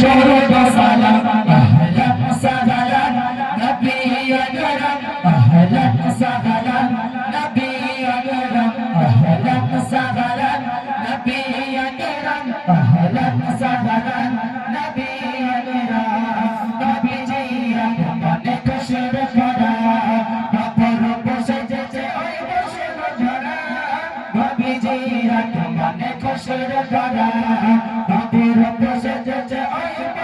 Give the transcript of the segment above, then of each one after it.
Baby, I'm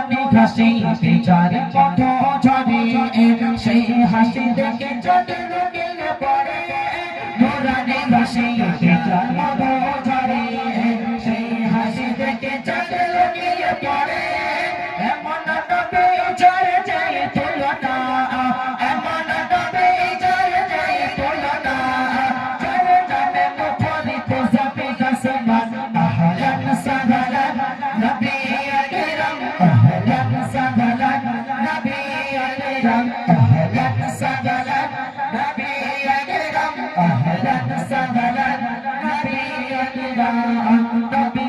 হাসি বিচার কত ঝরে সেই হাসি দেখে চতুর গেলে পরে মোরানি হাসি বিচার কত ঝরে সেই হাসি দেখে চতুর গেলে পরে এমন তবে ঝরে যায় তুলনা এমন তবে ঝরে যায় তুলনা চলে যাবে মুখরিতে যাবে কাসমান আহলান সাহালান নবী أهلا أهلا سهلا نبي أكرم أهلا سهلا نبي أكرم نبي